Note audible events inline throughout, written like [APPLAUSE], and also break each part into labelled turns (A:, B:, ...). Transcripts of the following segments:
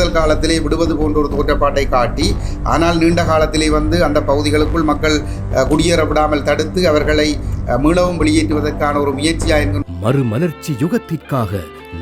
A: தேர்தல் காலத்திலே விடுவது போன்ற ஒரு தோற்றப்பாட்டை காட்டி ஆனால் நீண்ட காலத்திலே வந்து அந்த பகுதிகளுக்குள் மக்கள் குடியேற விடாமல் தடுத்து அவர்களை மீளவும் வெளியேற்றுவதற்கான ஒரு முயற்சியா
B: மறுமலர்ச்சி யுகத்திற்காக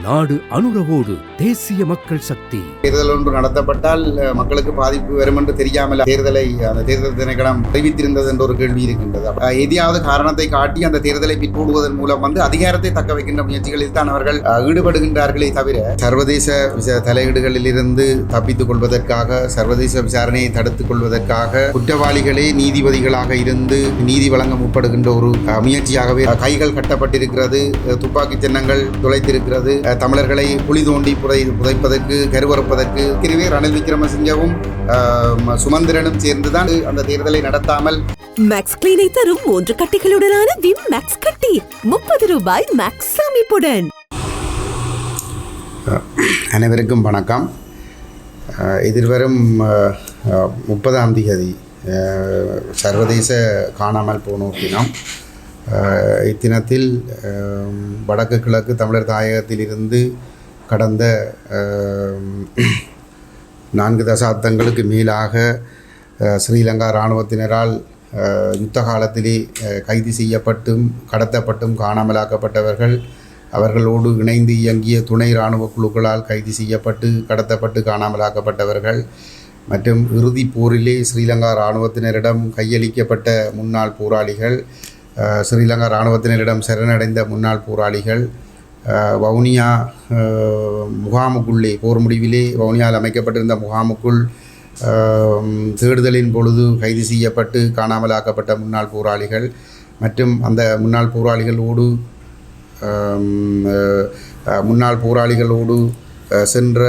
B: நாடு அனுரவோடு தேசிய மக்கள் சக்தி.
A: தேர்தல் ஒன்று நடத்தப்பட்டால் மக்களுக்கு பாதிப்பு வரும் என்று தெரியாமல் தேர்தலை அந்த தேர்தல் திணைக்களம் அறிவித்திருந்தது என்ற ஒரு கேள்வி இருக்கின்றது. எதையாவது காரணத்தை காட்டி அந்த தேர்தலை பிற்போடுவதன் மூலம் வந்து அதிகாரத்தை தக்க வைக்கின்ற முயற்சிகளில் தான் அவர்கள் ஈடுபடுகின்றார்களே தவிர சர்வதேச விச- தலையீடுகளில் இருந்து தப்பித்துக் கொள்வதற்காக சர்வதேச விசாரணையை தடுத்துக் கொள்வதற்காக குற்றவாளிகளே நீதிபதிகளாக இருந்து நீதி வழங்க முற்படுகின்ற ஒரு முயற்சியாகவே கைகள் கட்டப்பட்டிருக்கிறது துப்பாக்கி சின்னங்கள் துளைத்திருக்கிறது தமிழர்களை குழி தோண்டி புதை புதைப்பதற்கு கருவறுப்பதற்கு ஏற்கனவே ரணில் விக்ரமசிங்கவும் சுமந்திரனும் சேர்ந்துதான் அந்த தேர்தலை நடத்தாமல்
C: மேக்ஸ் கிளீனை தரும் மூன்று கட்டிகளுடனான விம் மேக்ஸ் கட்டி. முப்பது ரூபாய் மேக்ஸ் சேமிப்புடன்.
A: அனைவருக்கும் வணக்கம். எதிர்வரும் முப்பதாம் தேதி சர்வதேச காணாமல் தினம் அஹ், இத்தினத்தில் வடக்கு கிழக்கு தமிழர் தாயகத்திலிருந்து கடந்த நான்கு தசாப்தங்களுக்கு மேலாக ஸ்ரீலங்கா இராணுவத்தினரால் யுத்த காலத்திலே கைது செய்யப்பட்டும் கடத்தப்பட்டும் காணாமலாக்கப்பட்டவர்கள் அவர்களோடு இணைந்து இயங்கிய துணை இராணுவ குழுக்களால் கைது செய்யப்பட்டு கடத்தப்பட்டு காணாமலாக்கப்பட்டவர்கள் மற்றும் இறுதிப் போரிலே ஸ்ரீலங்கா இராணுவத்தினரிடம் கையளிக்கப்பட்ட முன்னாள் போராளிகள் ஸ்ரீலங்கா இராணுவத்தினரிடம் சரணடைந்த முன்னாள் போராளிகள் வவுனியா முகாமுக்குள்ளே போர் முடிவிலே வவுனியாவில் அமைக்கப்பட்டிருந்த முகாமுக்குள் தேடுதலின் பொழுது கைது செய்யப்பட்டு காணாமலாக்கப்பட்ட முன்னாள் போராளிகள் மற்றும் அந்த முன்னாள் போராளிகளோடு முன்னாள் போராளிகளோடு சென்ற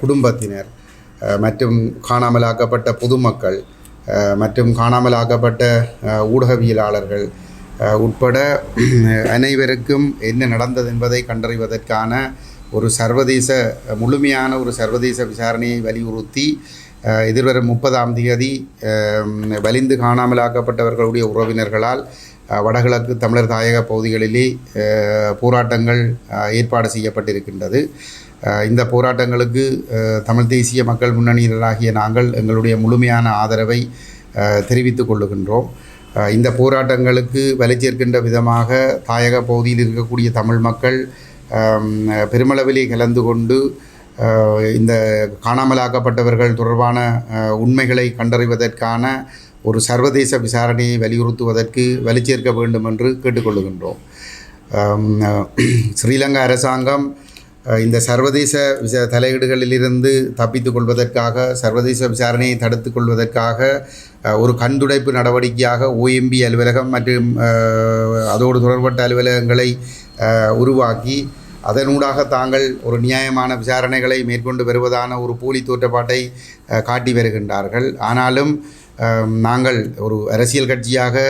A: குடும்பத்தினர் மற்றும் காணாமலாக்கப்பட்ட பொதுமக்கள் மற்றும் காணாமலாக்கப்பட்ட ஊடகவியலாளர்கள் உட்பட அனைவருக்கும் என்ன நடந்தது என்பதை கண்டறிவதற்கான ஒரு சர்வதேச முழுமையான ஒரு சர்வதேச விசாரணையை வலியுறுத்தி எதிர்வரும் முப்பதாம் தேதி வலிந்து காணாமலாக்கப்பட்டவர்களுடைய உறவினர்களால் வடகிழக்கு தமிழர் தாயக பகுதிகளிலே போராட்டங்கள் ஏற்பாடு செய்யப்பட்டிருக்கின்றது. இந்த போராட்டங்களுக்கு தமிழ் தேசிய மக்கள் முன்னணியினராகிய நாங்கள் எங்களுடைய முழுமையான ஆதரவை தெரிவித்துக் கொள்ளுகின்றோம். இந்த போராட்டங்களுக்கு வலை சேர்க்கின்ற விதமாக தாயக பகுதியில் இருக்கக்கூடிய தமிழ் மக்கள் பெருமளவிலே கலந்து கொண்டு இந்த காணாமலாக்கப்பட்டவர்கள் தொடர்பான உண்மைகளை கண்டறிவதற்கான ஒரு சர்வதேச விசாரணையை வலியுறுத்துவதற்கு வலிச்சேர்க்க வேண்டும் என்று கேட்டுக்கொள்கின்றோம். [CLEARS THROAT] ஸ்ரீலங்கா அரசாங்கம் இந்த சர்வதேச விச தலையீடுகளிலிருந்து தப்பித்துக் கொள்வதற்காக சர்வதேச விசாரணையை தடுத்துக் கொள்வதற்காக ஒரு கண்துடைப்பு நடவடிக்கையாக ஓஎம்பி அலுவலகம் மற்றும் அதோடு தொடர்பட்ட அலுவலகங்களை உருவாக்கி அதனூடாக தாங்கள் ஒரு நியாயமான விசாரணைகளை மேற்கொண்டு வருவதான ஒரு போலி தோற்றப்பாட்டை காட்டி வருகின்றார்கள். ஆனாலும் நாங்கள் ஒரு அரசியல் கட்சியாக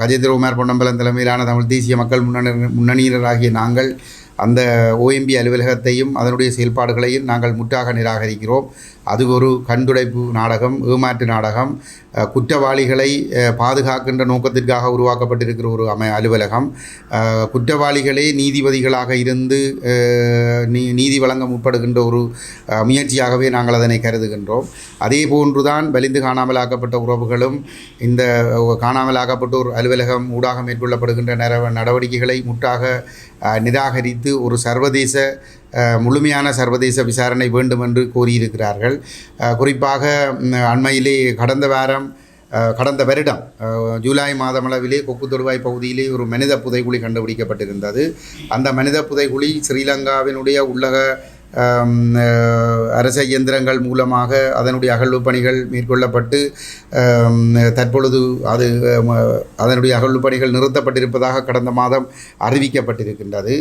A: கஜேந்திரகுமார் பொன்னம்பலம் தலைமையிலான தமிழ் தேசிய மக்கள் முன்னணி முன்னணியினராகிய நாங்கள் அந்த ஓஎம்பி அலுவலகத்தையும் அதனுடைய செயல்பாடுகளையும் நாங்கள் முற்றாக நிராகரிக்கிறோம். அது ஒரு கண்துடைப்பு நாடகம் ஏமாற்று நாடகம் குற்றவாளிகளை பாதுகாக்கின்ற நோக்கத்திற்காக உருவாக்கப்பட்டிருக்கிற ஒரு அமை அலுவலகம். குற்றவாளிகளே நீதிபதிகளாக இருந்து நீ நீதி வழங்க முற்படுகின்ற ஒரு முயற்சியாகவே நாங்கள் அதனை கருதுகின்றோம். அதே போன்றுதான் வலிந்து காணாமலாக்கப்பட்ட உறவுகளும் இந்த காணாமலாக்கப்பட்டோர் அலுவலகம் ஊடாக மேற்கொள்ளப்படுகின்ற நடவடிக்கைகளை முற்றாக நிராகரித்து ஒரு சர்வதேச முழுமையான சர்வதேச விசாரணை வேண்டும் என்று கோரியிருக்கிறார்கள் குறிப்பாக அண்மையிலே கடந்த வாரம் கடந்த வருடம் ஜூலை மாதமளவிலே கொக்கு தொடுவாய் பகுதியிலே ஒரு மனித புதைகுழி கண்டுபிடிக்கப்பட்டிருந்தது. அந்த மனித புதைகுழி ஸ்ரீலங்காவினுடைய உள்ளக அரச இயந்திரங்கள் மூலமாக அதனுடைய அகழ்வு பணிகள் மேற்கொள்ளப்பட்டு தற்பொழுது அது அதனுடைய அகழ்வு பணிகள் நிறுத்தப்பட்டிருப்பதாக கடந்த மாதம் அறிவிக்கப்பட்டிருக்கின்றது.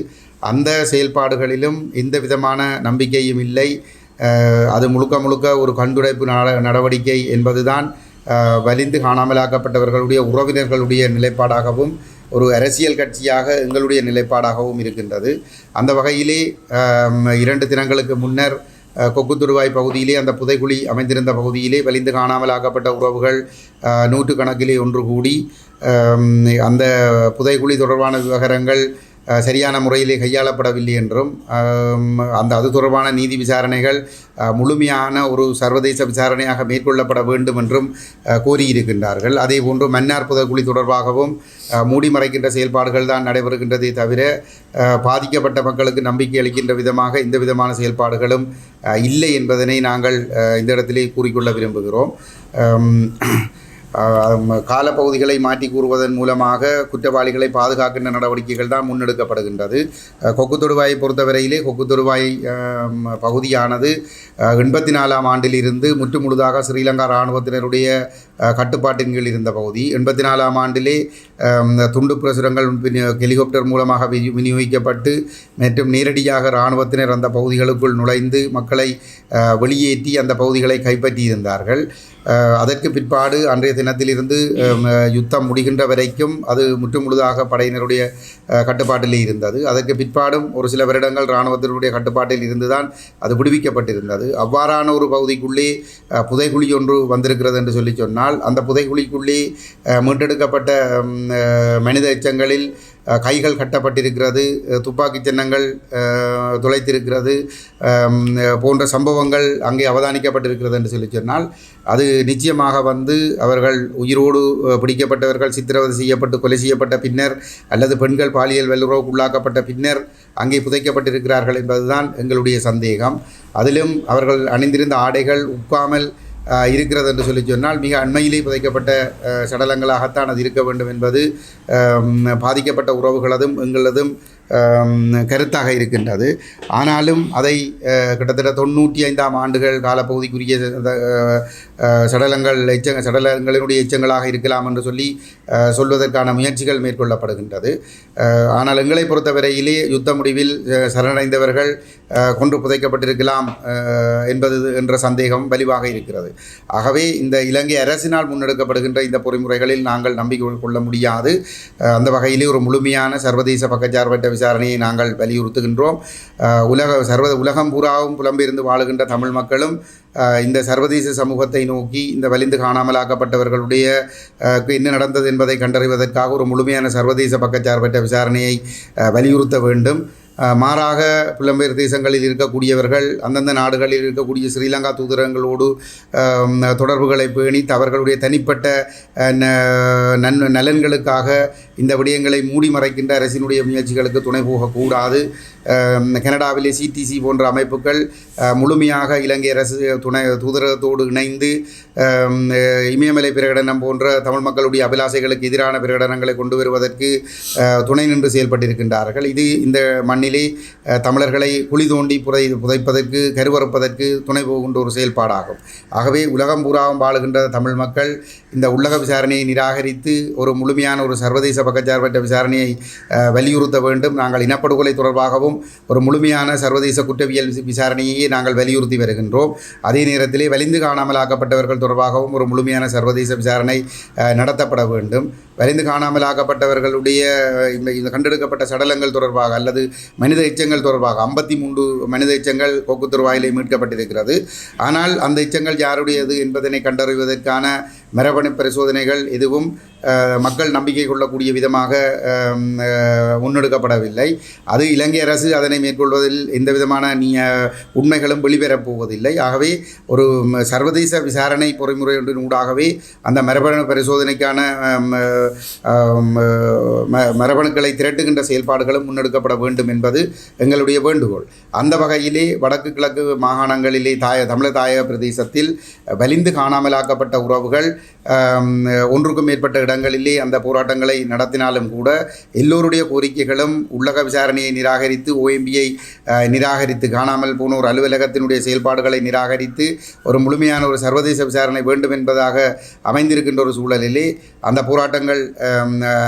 A: அந்த செயல்பாடுகளிலும் எந்த விதமான நம்பிக்கையும் இல்லை. அது முழுக்க முழுக்க ஒரு கண்டுடைப்பு நட நடவடிக்கை என்பதுதான் வலிந்து காணாமலாக்கப்பட்டவர்களுடைய உறவினர்களுடைய நிலைப்பாடாகவும் ஒரு அரசியல் கட்சியாக எங்களுடைய நிலைப்பாடாகவும் இருக்கின்றது. அந்த வகையிலே இரண்டு தினங்களுக்கு முன்னர் கொக்குத்துருவாய் பகுதியிலே அந்த புதைக்குழி அமைந்திருந்த பகுதியிலே வலிந்து காணாமலாக்கப்பட்ட உறவுகள் நூற்றுக்கணக்கிலே ஒன்று கூடி அந்த புதைக்குழி தொடர்பான விவகாரங்கள் சரியான முறையிலே கையாளப்படவில்லை என்றும் அந்த அது தொடர்பான நீதி விசாரணைகள் முழுமையான ஒரு சர்வதேச விசாரணையாக மேற்கொள்ளப்பட வேண்டும் என்றும் கோரியிருக்கின்றார்கள். அதே போன்று மன்னார் புதக்குழி தொடர்பாகவும் மூடி மறைக்கின்ற செயல்பாடுகள் தான் நடைபெறுகின்றதே தவிர பாதிக்கப்பட்ட மக்களுக்கு நம்பிக்கை அளிக்கின்ற விதமாக இந்த விதமான செயல்பாடுகளும் இல்லை என்பதனை நாங்கள் இந்த இடத்திலே கூறிக்கொள்ள விரும்புகிறோம். காலப்பகுதிகளை மாற்றி கூறுவதன் மூலமாக குற்றவாளிகளை பாதுகாக்கின்ற நடவடிக்கைகள் தான் முன்னெடுக்கப்படுகின்றது. கொக்கு தொடுவாயை பொறுத்தவரையிலே கொக்கு தொடுவாய் பகுதியானது எண்பத்தி நாலாம் ஆண்டிலிருந்து முற்று முழுதாக ஸ்ரீலங்கா இராணுவத்தினருடைய கட்டுப்பாட்டின் கீழ் இருந்த பகுதி. எண்பத்தி நாலாம் ஆண்டிலே துண்டு பிரசுரங்கள் ஹெலிகாப்டர் மூலமாக வி- விநியோகிக்கப்பட்டு மற்றும் நேரடியாக இராணுவத்தினர் அந்த பகுதிகளுக்குள் நுழைந்து மக்களை வெளியேற்றி அந்த பகுதிகளை கைப்பற்றியிருந்தார்கள். அதற்கு பிற்பாடு அன்றைய தினத்திலிருந்து யுத்தம் முடிகின்ற வரைக்கும் அது முற்றுமுழுதாக படையினருடைய கட்டுப்பாட்டிலே இருந்தது. அதற்கு பிற்பாடும் ஒரு சில வருடங்கள் இராணுவத்தினுடைய கட்டுப்பாட்டில் இருந்துதான் அது விடுவிக்கப்பட்டிருந்தது. அவ்வாறான ஒரு பகுதிக்குள்ளே புதைகுழி ஒன்று வந்திருக்கிறது என்று சொல்லி சொன்னால் ஆனால் அந்த புதைகுழிக்குள்ளே மீட்டெடுக்கப்பட்ட மனித எச்சங்களில் கைகள் கட்டப்பட்டிருக்கிறது துப்பாக்கி சின்னங்கள் துளைத்திருக்கிறது போன்ற சம்பவங்கள் அங்கே அவதானிக்கப்பட்டிருக்கிறது என்று சொல்லி சொன்னால் அது நிச்சயமாக வந்து அவர்கள் உயிரோடு பிடிக்கப்பட்டவர்கள் சித்திரவதை செய்யப்பட்டு கொலை செய்யப்பட்ட பின்னர் அல்லது பெண்கள் பாலியல் வல்லுறவுக்குள்ளாக்கப்பட்ட பின்னர் அங்கே புதைக்கப்பட்டிருக்கிறார்கள் என்பதுதான் எங்களுடைய சந்தேகம். அதிலும் அவர்கள் அணிந்திருந்த ஆடைகள் உட்காமல் இருக்கிறது என்று சொல்லி சொன்னால் மிக அண்மையிலே புதைக்கப்பட்ட சடலங்களாகத்தான் அது இருக்க வேண்டும் என்பது பாதிக்கப்பட்ட உறவுகளதும் எங்களதும் கருத்தாக இருக்கின்றது. ஆனாலும் அதை கிட்டத்தட்ட தொண்ணூற்றி ஐந்தாம் ஆண்டுகள் காலப்பகுதிக்குரிய சடலங்கள் எச்சங்க சடலங்களினுடைய எச்சங்களாக இருக்கலாம் என்று சொல்லி சொல்வதற்கான முயற்சிகள் மேற்கொள்ளப்படுகின்றது. ஆனால் எங்களை பொறுத்தவரையிலே யுத்த முடிவில் சரணடைந்தவர்கள் கொண்டு கொன்று புதைக்கப்பட்டிருக்கலாம் என்பது என்ற சந்தேகம் வலிவாக இருக்கிறது. ஆகவே இந்த இலங்கை அரசினால் முன்னெடுக்கப்படுகின்ற இந்த பொறிமுறைகளில் நாங்கள் நம்பிக்கை கொள்ள முடியாது. அந்த வகையிலே ஒரு முழுமையான சர்வதேச பக்கச்சார்பற்ற விசாரணையை நாங்கள் வலியுறுத்துகின்றோம். உலக சர்வ உலகம் பூராவும் புலம்பெயர்ந்து வாழுகின்ற தமிழ் மக்களும் இந்த சர்வதேச சமூகத்தை நோக்கி இந்த வலிந்து காணாமலாக்கப்பட்டவர்களுடைய என்ன நடந்தது என்பதை கண்டறிவதற்காக ஒரு முழுமையான சர்வதேச பக்கச்சார்பற்ற விசாரணையை வலியுறுத்த வேண்டும். மாறாக புலம்பெயர் தேசங்களில் இருக்கக்கூடியவர்கள் அந்தந்த நாடுகளில் இருக்கக்கூடிய ஸ்ரீலங்கா தூதரங்களோடு தொடர்புகளை பேணி அவர்களுடைய தனிப்பட்ட ந- நன் நலன்களுக்காக இந்த விடயங்களை மூடி மறைக்கின்ற அரசினுடைய முயற்சிகளுக்கு துணை போகக்கூடாது. கனடாவிலே சிடிசி போன்ற அமைப்புகள் முழுமையாக இலங்கை அரசு துணை தூதரகத்தோடு இணைந்து இமயமலை பிரகடனம் போன்ற தமிழ் மக்களுடைய அபிலாசைகளுக்கு எதிரான பிரகடனங்களை கொண்டு வருவதற்கு துணை நின்று செயல்பட்டிருக்கின்றார்கள். இது இந்த மண்ணிலே தமிழர்களை குழி தோண்டி புதை புதைப்பதற்கு கருவறுப்பதற்கு துணை போகின்ற ஒரு செயல்பாடாகும். ஆகவே உலகம் பூராவும் வாழுகின்ற தமிழ் மக்கள் இந்த உள்ளக விசாரணையை நிராகரித்து ஒரு முழுமையான ஒரு சர்வதேச பக்கச்சார்பற்ற விசாரணையை வலியுறுத்த வேண்டும். நாங்கள் இனப்படுகொலை தொடர்பாகவும் ஒரு முழுமையான சர்வதேச குற்றவியல் விச- விசாரணையையே நாங்கள் வலியுறுத்தி வருகின்றோம். அதே நேரத்திலே வலிந்து காணாமல் ஆக்கப்பட்டவர்கள் தொடர்பாகவும் ஒரு முழுமையான சர்வதேச விசாரணை நடத்தப்பட வேண்டும். வரைந்து காணாமலாக்கப்பட்டவர்களுடைய இந்த இந்த கண்டெடுக்கப்பட்ட சடலங்கள் தொடர்பாக அல்லது மனித எச்சங்கள் தொடர்பாக ஐம்பத்தி மூன்று மனித எச்சங்கள் போக்குத்துருவாயிலே மீட்கப்பட்டிருக்கிறது. ஆனால் அந்த எச்சங்கள் யாருடையது என்பதனை கண்டறிவதற்கான மரபணு பரிசோதனைகள் எதுவும் மக்கள் நம்பிக்கை கொள்ளக்கூடிய விதமாக முன்னெடுக்கப்படவில்லை. அது இலங்கை அரசு அதனை மேற்கொள்வதில் எந்த விதமான நீ உண்மைகளும் வெளிவரப் போவதில்லை. ஆகவே ஒரு சர்வதேச விசாரணை பொறிமுறை ஒன்றின் ஊடாகவே அந்த மரபணு பரிசோதனைக்கான ம- மரபணுக்களை திரட்டுகின்ற செயல்பாடுகளும் முன்னெடுக்கப்பட வேண்டும் என்பது எங்களுடைய வேண்டுகோள். அந்த வகையிலே வடக்கு கிழக்கு மாகாணங்களிலே தாய தமிழர் தாயக பிரதேசத்தில் வலிந்து காணாமலாக்கப்பட்ட உறவுகள் ஒன்றுக்கும் மேற்பட்ட இடங்களிலே அந்த போராட்டங்களை நடத்தினாலும் கூட எல்லோருடைய கோரிக்கைகளும் உள்ளக விசாரணையை நிராகரித்து ஓஎம்பியை நிராகரித்து காணாமல் போனோர் அலுவலகத்தினுடைய செயல்பாடுகளை நிராகரித்து ஒரு முழுமையான ஒரு சர்வதேச விசாரணை வேண்டும் என்பதாக அமைந்திருக்கின்ற ஒரு சூழலிலே அந்த போராட்டங்கள்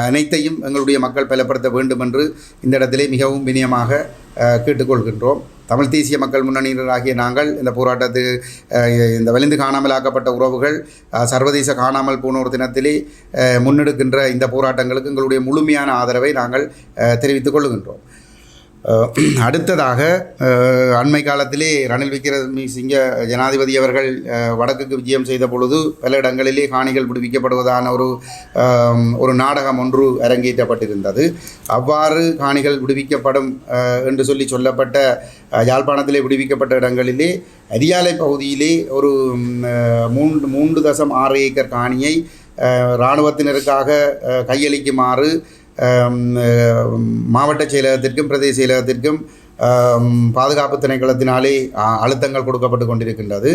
A: அனைத்தையும் எங்களுடைய மக்கள் பலப்படுத்த வேண்டும் என்று இந்த இடத்திலே மிகவும் வினியமாக கேட்டுக்கொள்கின்றோம். தமிழ் தேசிய மக்கள் முன்னணியினராகிய நாங்கள் இந்த போராட்டத்து இந்த வலிந்து காணாமலாக்கப்பட்ட உறவுகள் சர்வதேச காணாமல் போனோர் தினத்திலே முன்னெடுக்கின்ற இந்த போராட்டங்களுக்கு எங்களுடைய முழுமையான ஆதரவை நாங்கள் தெரிவித்துக் கொள்கின்றோம் [CLEARS THROAT] அடுத்ததாக அண்மை காலத்திலே ரணில் விக்ரமசிங்க ஜனாதிபதி அவர்கள் வடக்குக்கு விஜயம் செய்த பொழுது பல இடங்களிலே காணிகள் விடுவிக்கப்படுவதான ஒரு ஒரு நாடகம் ஒன்று அரங்கேற்றப்பட்டிருந்தது. அவ்வாறு காணிகள் விடுவிக்கப்படும் என்று சொல்லி சொல்லப்பட்ட யாழ்ப்பாணத்திலே விடுவிக்கப்பட்ட இடங்களிலே அரியாலை பகுதியிலே ஒரு மூன்று மூன்று தசம் ஆறு ஏக்கர் காணியை இராணுவத்தினருக்காக கையளிக்குமாறு மாவட்ட செயலகத்திற்கும் பிரதேச செயலகத்திற்கும் பாதுகாப்பு திணைக்களத்தினாலே அழுத்தங்கள் கொடுக்கப்பட்டு கொண்டிருக்கின்றது.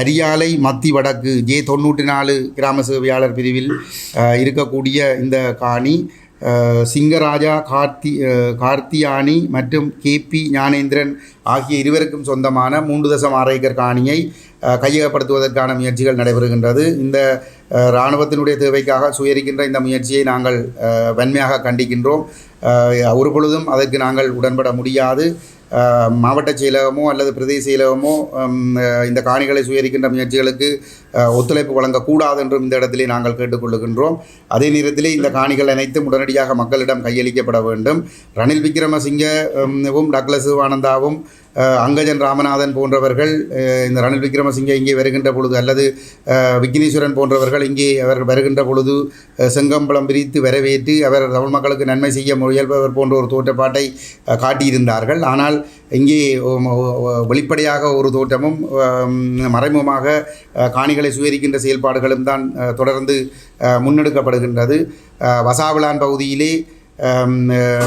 A: அரியாலை மத்தி வடக்கு ஜே தொண்ணூற்றி நாலு கிராம சேவையாளர் பிரிவில் இருக்கக்கூடிய இந்த காணி சிங்கராஜா கார்த்தி கார்த்தியானி மற்றும் கேபி ஞானேந்திரன் ஆகிய இருவருக்கும் சொந்தமான மூன்று தசம் ஆறு ஏக்கர் காணியை கையகப்படுத்துவதற்கான முயற்சிகள் நடைபெறுகின்றது. இந்த இராணுவத்தினுடைய தேவைக்காக சுயரிக்கின்ற இந்த முயற்சியை நாங்கள் வன்மையாக கண்டிக்கின்றோம். ஒரு பொழுதும் அதற்கு நாங்கள் உடன்பட முடியாது. மாவட்ட செயலகமோ அல்லது பிரதேச செயலகமோ இந்த காணிகளை சுயரிக்கின்ற முயற்சிகளுக்கு ஒத்துழைப்பு வழங்கக்கூடாது என்றும் இந்த இடத்திலே நாங்கள் கேட்டுக்கொள்ளுகின்றோம். அதே நேரத்திலே இந்த காணிகள் அனைத்தும் உடனடியாக மக்களிடம் கையளிக்கப்பட வேண்டும். ரணில் விக்ரமசிங்கவும் டக்ளஸ் சிவானந்தாவும் அங்கஜன் ராமநாதன் போன்றவர்கள் இந்த ரணில் விக்ரமசிங்கே இங்கே வருகின்ற பொழுது அல்லது விக்னேஸ்வரன் போன்றவர்கள் இங்கே அவர் வருகின்ற பொழுது செங்கம்பளம் பிரித்து வரவேற்று அவர் தமிழ் மக்களுக்கு நன்மை செய்ய முயல்பவர் போன்ற ஒரு தோற்றப்பாட்டை காட்டியிருந்தார்கள். ஆனால் இங்கே வெளிப்படையாக ஒரு தோற்றமும் மறைமுகமாக காணிகளை சுயரிக்கின்ற செயல்பாடுகளும் தான் தொடர்ந்து முன்னெடுக்கப்படுகின்றது. வசாவிளான் பகுதியிலே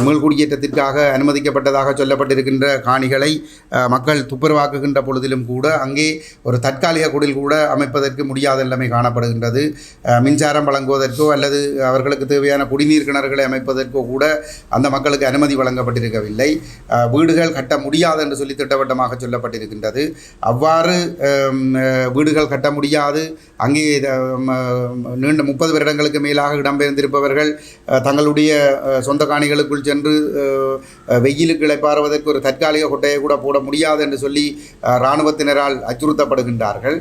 A: மீள்குடியேற்றத்திற்காக அனுமதிக்கப்பட்டதாக சொல்லப்பட்டிருக்கின்ற காணிகளை மக்கள் துப்புரவாக்குகின்ற பொழுதிலும் கூட அங்கே ஒரு தற்காலிக குடில் கூட அமைப்பதற்கு முடியாத நிலைமை காணப்படுகின்றது. மின்சாரம் வழங்குவதற்கோ அல்லது அவர்களுக்கு தேவையான குடிநீர் கிணறுகளை அமைப்பதற்கோ கூட அந்த மக்களுக்கு அனுமதி வழங்கப்பட்டிருக்கவில்லை. வீடுகள் கட்ட முடியாது என்று சொல்லி திட்டவட்டமாக சொல்லப்பட்டிருக்கின்றது. அவ்வாறு வீடுகள் கட்ட முடியாது. அங்கே நீண்ட முப்பது வருடங்களுக்கு மேலாக இடம்பெயர்ந்திருப்பவர்கள் தங்களுடைய சொந்த காணிகளுக்குள் சென்று அஹ், அஹ், வெயிலுக்கு ஒரு தற்காலிக கொட்டையை கூட போட முடியாது என்று சொல்லி இராணுவத்தினரால் அச்சுறுத்தப்படுகின்றார்கள்.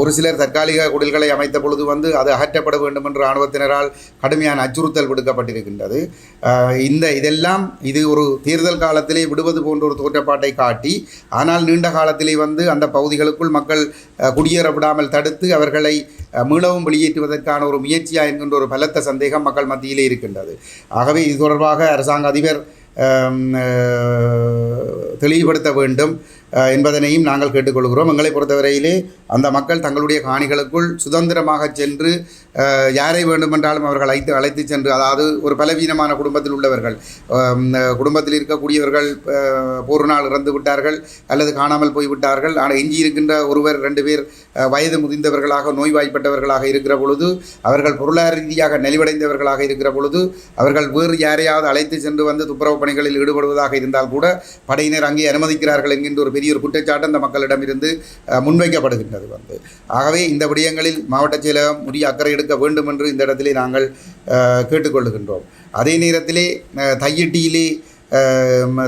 A: ஒரு சிலர் தற்காலிக குடில்களை அமைத்த பொழுது வந்து அது அகற்றப்பட வேண்டும் என்று இராணுவத்தினரால் கடுமையான அச்சுறுத்தல் விடுக்கப்பட்டிருக்கின்றது. இந்த இதெல்லாம் இது ஒரு தேர்தல் காலத்திலே விடுவது போன்ற ஒரு தோற்றப்பாட்டை காட்டி ஆனால் நீண்ட காலத்திலே வந்து அந்த பகுதிகளுக்குள் மக்கள் குடியேற விடாமல் தடுத்து அவர்களை மீளவும் வெளியேற்றுவதற்கான ஒரு முயற்சியா என்கின்ற ஒரு பலத்த சந்தேகம் மக்கள் மத்தியிலே இருக்கின்றது. ஆகவே இது தொடர்பாக அரசாங்க அதிபர் தெளிவுபடுத்த வேண்டும். என்பதனையும் நாங்கள் கேட்டுக்கொள்கிறோம். எங்களை பொறுத்தவரையிலே அந்த மக்கள் தங்களுடைய காணிகளுக்குள் சுதந்திரமாக சென்று யாரை வேண்டுமென்றாலும் அவர்கள் அழைத்து அழைத்து சென்று அதாவது ஒரு பலவீனமான குடும்பத்தில் உள்ளவர்கள் குடும்பத்தில் இருக்கக்கூடியவர்கள் அஹ், நாள் இறந்து விட்டார்கள் அல்லது காணாமல் போய்விட்டார்கள் ஆனால் எஞ்சி இருக்கின்ற ஒருவர் ரெண்டு பேர் வயது முதிர்ந்தவர்களாக நோய்வாய்ப்பட்டவர்களாக இருக்கிற பொழுது அவர்கள் பொருளாதார ரீதியாக நலிவடைந்தவர்களாக இருக்கிற பொழுது அவர்கள் வேறு யாரையாவது அழைத்து சென்று வந்து துப்புரவு பணிகளில் ஈடுபடுவதாக இருந்தால் கூட படையினர் அங்கே அனுமதிக்கிறார்கள் என்கின்ற ஒரு பெரிய ஒரு குற்றச்சாட்டு அந்த மக்களிடமிருந்து முன்வைக்கப்படுகின்றது வந்து. ஆகவே இந்த விடயங்களில் மாவட்ட செயலகம் உரிய அக்கறை எடுக்க வேண்டும் என்று இந்த இடத்திலே நாங்கள் கேட்டுக்கொள்கின்றோம் கேட்டுக்கொள்ளுகின்றோம். அதே நேரத்திலே தையிட்டியிலே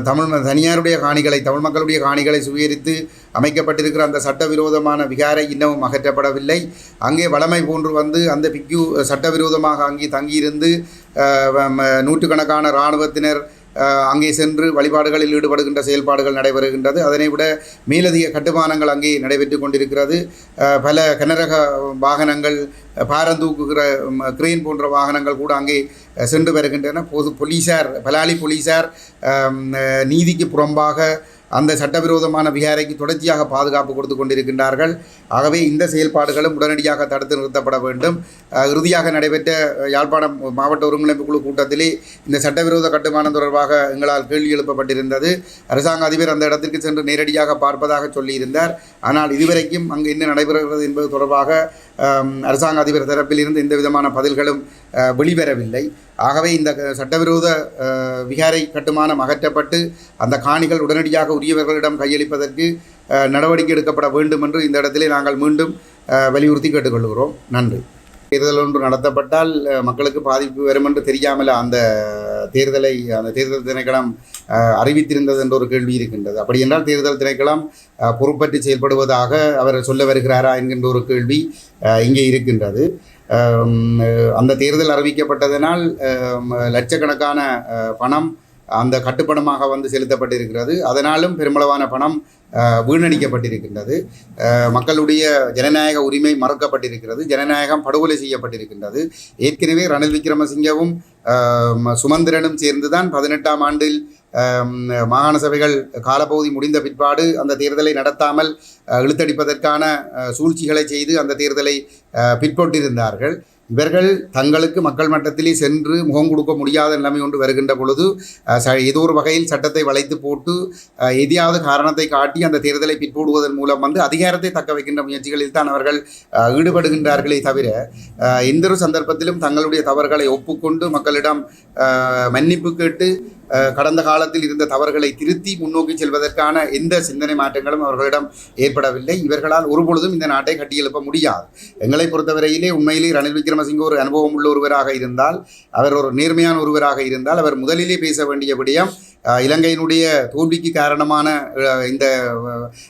A: தமிழ் தனியாருடைய காணிகளை தமிழ் மக்களுடைய காணிகளை சுவீகரித்து அமைக்கப்பட்டிருக்கிற அந்த சட்டவிரோதமான விகாரை இன்னமும் அகற்றப்படவில்லை. அங்கே வளமை போன்று வந்து அந்த பிக்யூ சட்டவிரோதமாக அங்கே தங்கியிருந்து நூற்றுக்கணக்கான இராணுவத்தினர் அங்கே சென்று வழிபாடுகளில் ஈடுபடுகின்ற செயல்பாடுகள் நடைபெறுகின்றது. அதனை விட மேலதிக கட்டுமானங்கள் அங்கே நடைபெற்று கொண்டிருக்கிறது. பல கனரக வாகனங்கள் பாரந்தூக்குகிற கிரெயின் போன்ற வாகனங்கள் கூட அங்கே சென்று வருகின்றன. பொது போலீஸார் பலாலி போலீஸார் நீதிக்கு புறம்பாக அந்த சட்டவிரோதமான விகாரைக்கு தொடர்ச்சியாக பாதுகாப்பு கொடுத்து கொண்டிருக்கின்றார்கள். ஆகவே இந்த செயல்பாடுகளும் உடனடியாக தடுத்து நிறுத்தப்பட வேண்டும். இறுதியாக நடைபெற்ற யாழ்ப்பாணம் மாவட்ட ஒருங்கிணைப்பு குழு கூட்டத்திலே இந்த சட்டவிரோத கட்டுமானம் தொடர்பாக எங்களால் கேள்வி எழுப்பப்பட்டிருந்தது. அரசாங்க அதிபர் அந்த இடத்திற்கு சென்று நேரடியாக பார்ப்பதாக சொல்லியிருந்தார். ஆனால் இதுவரைக்கும் அங்கு என்ன நடைபெறுகிறது என்பது தொடர்பாக அரசாங்க அதிபர் தரப்பில் இருந்து எந்த விதமான பதில்களும் வெளிவரவில்லை. ஆகவே இந்த சட்டவிரோத விகாரை கட்டுமானம் அகற்றப்பட்டு அந்த காணிகள் உடனடியாக உரியவர்களிடம் கையளிப்பதற்கு நடவடிக்கை எடுக்கப்பட வேண்டும் என்று இந்த இடத்திலே நாங்கள் மீண்டும் வலியுறுத்தி கேட்டுக்கொள்கிறோம். நன்றி. தேர்தல் ஒன்று நடத்தப்பட்டால் மக்களுக்கு பாதிப்பு வரும் என்று தெரியாமல் அந்த தேர்தலை அந்த தேர்தல் திணைக்களம் அறிவித்திருந்தது என்ற ஒரு கேள்வி இருக்கின்றது. அப்படி என்றால் தேர்தல் திணைக்களம் பொறுப்பற்றி செயல்படுவதாக அவர் சொல்ல வருகிறாரா என்கின்ற ஒரு கேள்வி இங்கே இருக்கின்றது. அந்த தேர்தல் அறிவிக்கப்பட்டதனால் லட்சக்கணக்கான பணம் அந்த கட்டுப்பணமாக வந்து செலுத்தப்பட்டிருக்கிறது. அதனாலும் பெருமளவான பணம் வீணடிக்கப்பட்டிருக்கின்றது. மக்களுடைய ஜனநாயக உரிமை மறுக்கப்பட்டிருக்கிறது. ஜனநாயகம் படுகொலை செய்யப்பட்டிருக்கின்றது. ஏற்கனவே ரணில் விக்ரமசிங்கவும் சுமந்திரனும் சேர்ந்துதான் பதினெட்டாம் ஆண்டில் மாகாண சபைகள் காலப்பகுதி முடிந்த பிற்பாடு அந்த தேர்தலை நடத்தாமல் இழுத்தடிப்பதற்கான சூழ்ச்சிகளை செய்து அந்த தேர்தலை பிற்பட்டிருந்தார்கள். இவர்கள் தங்களுக்கு மக்கள் மட்டத்திலே சென்று முகம் கொடுக்க முடியாத நிலைமை ஒன்று வருகின்ற பொழுது ச- ஏதோ ஒரு வகையில் சட்டத்தை வளைத்து போட்டு எதையாவது காரணத்தை காட்டி அந்த தேர்தலை பிற்போடுவதன் மூலம் வந்து அதிகாரத்தை தக்க வைக்கின்ற முயற்சிகளில் தான் அவர்கள் ஈடுபடுகின்றார்களே தவிர எந்த ஒரு சந்தர்ப்பத்திலும் தங்களுடைய தவறுகளை ஒப்புக்கொண்டு மக்களிடம் மன்னிப்பு கேட்டு கடந்த காலத்தில் இருந்த தவறுகளை திருத்தி முன்னோக்கி செல்வதற்கான எந்த சிந்தனை மாற்றங்களும் அவர்களிடம் ஏற்படவில்லை. இவர்களால் ஒருபொழுதும் இந்த நாட்டை கட்டியெழுப்ப முடியாது. எங்களை பொறுத்தவரையிலே உண்மையிலே ரணில் விக்ரமசிங்க ஒரு அனுபவம் உள்ள ஒருவராக இருந்தால் அவர் ஒரு நேர்மையான ஒருவராக இருந்தால் அவர் முதலிலே பேச வேண்டிய விடயம் இலங்கையினுடைய தோல்விக்கு காரணமான இந்த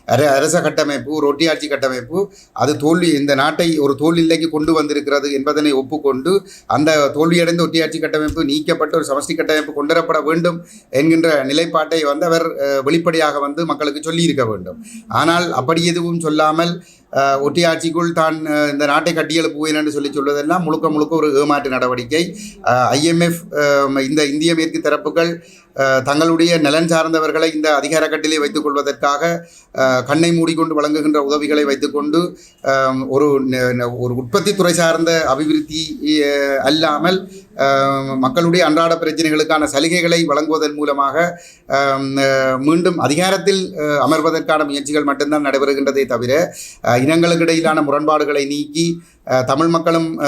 A: அர அரச கட்டமைப்பு ஒரு ஒட்டியாட்சி கட்டமைப்பு அது தோல்வி இந்த நாட்டை ஒரு தோல்விலைக்கு கொண்டு வந்திருக்கிறது என்பதனை ஒப்புக்கொண்டு அந்த தோல்வியடைந்த ஒட்டியாட்சி கட்டமைப்பு நீக்கப்பட்டு ஒரு சமஷ்டி கட்டமைப்பு கொண்டுவரப்பட வேண்டும் என்கின்ற நிலைப்பாட்டை வந்து அவர் வெளிப்படையாக வந்து மக்களுக்கு சொல்லியிருக்க வேண்டும். ஆனால் அப்படி எதுவும் சொல்லாமல் ஒட்டியாட்சிக்குள் தான் இந்த நாட்டை கட்டியெழுப்புவேன் என்று சொல்லி சொல்வதெல்லாம் முழுக்க முழுக்க ஒரு ஏமாற்று நடவடிக்கை. ஐஎம்எஃப் இந்த இந்திய மேற்கு தரப்புகள் தங்களுடைய நலன் சார்ந்தவர்களை இந்த அதிகார கட்டிலே வைத்துக் கொள்வதற்காக கண்ணை மூடிக்கொண்டு வழங்குகின்ற உதவிகளை வைத்துக்கொண்டு ஒரு ஒரு உற்பத்தி துறை சார்ந்த அபிவிருத்தி அல்லாமல் மக்களுடைய அன்றாட பிரச்சனைகளுக்கான சலுகைகளை வழங்குவதன் மூலமாக மீண்டும் அதிகாரத்தில் அமர்வதற்கான முயற்சிகள் மட்டும்தான் நடைபெறுகின்றதே தவிர இனங்களுக்கிடையிலான இனங்களுக்கு இடையிலான முரண்பாடுகளை நீக்கி தமிழ் மக்களும்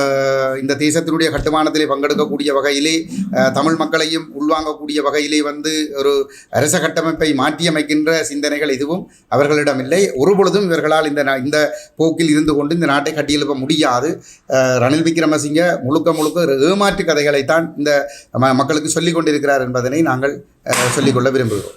A: இந்த தேசத்தினுடைய கட்டுமானத்திலே பங்கெடுக்கக்கூடிய வகையிலே தமிழ் மக்களையும் உள்வாங்கக்கூடிய வகையிலே வந்து ஒரு அரச கட்டமைப்பை மாற்றியமைக்கின்ற சிந்தனைகள் எதுவும் அவர்களிடம் இல்லை. ஒருபொழுதும் இவர்களால் இந்த இந்த போக்கில் இருந்து கொண்டு இந்த நாட்டை கட்டியெழுப்ப முடியாது. ரணில் விக்ரமசிங்க முழுக்க முழுக்க ஒரு ஏமாற்று கதைகளைத்தான் இந்த ம- மக்களுக்கு சொல்லிக் கொண்டிருக்கிறார் என்பதனை நாங்கள் சொல்லிக்கொள்ள விரும்புகிறோம்.